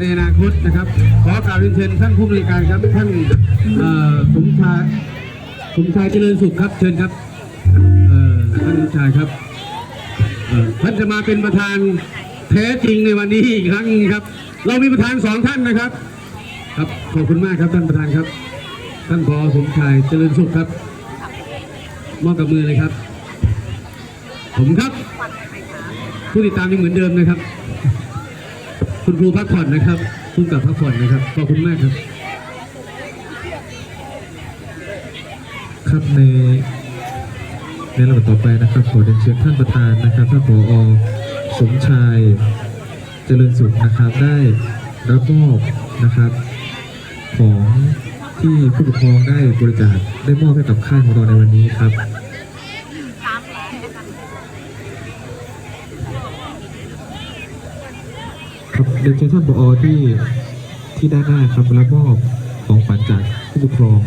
ในอนาคตนะครับ ขอกราบเรียนเชิญท่านผู้บริการครับท่านสมชายสมชายเจริญสุขครับเชิญครับท่านสมชายครับท่านจะมาเป็นประธานแท้จริงในวันนี้อีกครั้งครับ เรามีประธานสองท่านนะครับ ครับขอบคุณมากครับท่านประธานครับ ท่านพอสมชายเจริญสุขครับมอบกับมือเลยครับ ผมครับ ผู้ติดตามยังเหมือนเดิมนะครับ คุณครูพักผ่อนนะครับคุณกับพักผ่อนนะครับขอบคุณมากครับ ครับในในลำดับต่อไปนะครับ ขอเรียนเชิญท่านประธานนะครับท่านผอสมชาย เจริญสุขนะครับได้รับมอบนะครับ ของที่ผู้ปกครองได้บริจาคได้มอบให้กับค่ายของเราในวันนี้ครับ ครับเรียนเชิญท่านผอที่ที่ด้านหน้าครับรับมอบของขวัญจากผู้ปกครอง